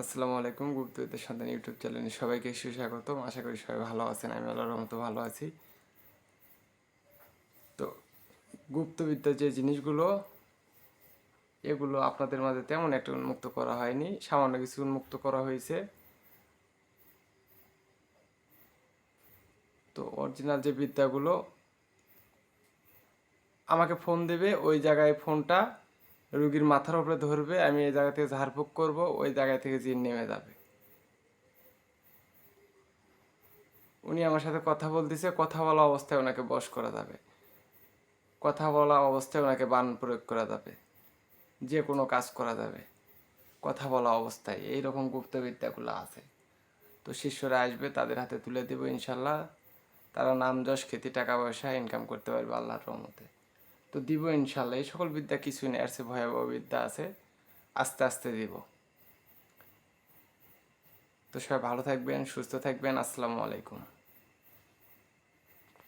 আসসালামু আলাইকুম, গুপ্তবিদ্যার সন্তান ইউটিউব চ্যানেলে সবাইকে সুস্বাগতম। আশা করি সবাই ভালো আছেন, আমি আল্লাহর রহমতে ভালো আছি। তো গুপ্তবিদ্যার যে জিনিসগুলো, এগুলো আপনাদের মাঝে তেমন একটা উন্মুক্ত করা হয়নি, সামান্য কিছু উন্মুক্ত করা হয়েছে। তো অরিজিনাল যে বিদ্যাগুলো, আমাকে ফোন দেবে, ওই জায়গায় ফোনটা রুগীর মাথার উপরে ধরবে, আমি এই জায়গা থেকে ঝাড়ফুঁক করব, ওই জায়গা থেকে জিন নেমে যাবে। উনি আমার সাথে কথা বলতেছে, কথা বলা অবস্থায় ওনাকে বশ করা যাবে। কথা বলা অবস্থায় ওনাকে বান প্রয়োগ করা যাবে। যে কোনো কাজ করা যাবে। কথা বলা অবস্থায় এই রকম গুপ্তবিদ্যাগুলো আছে। তো শিষ্যরা আসবে, তাদের হাতে তুলে দেবো ইনশাল্লাহ। তারা নাম যশ খ্যাতি টাকা পয়সা ইনকাম করতে পারবে আল্লাহর রহমতে। তো দিব ইনশাল্লাহ। এই সকল বিদ্যা কিছুই নেই সে ভয়াবহ বিদ্যা আছে। আস্তে আস্তে দিব। তো সবাই ভালো থাকবেন, সুস্থ থাকবেন। আসসালামু আলাইকুম।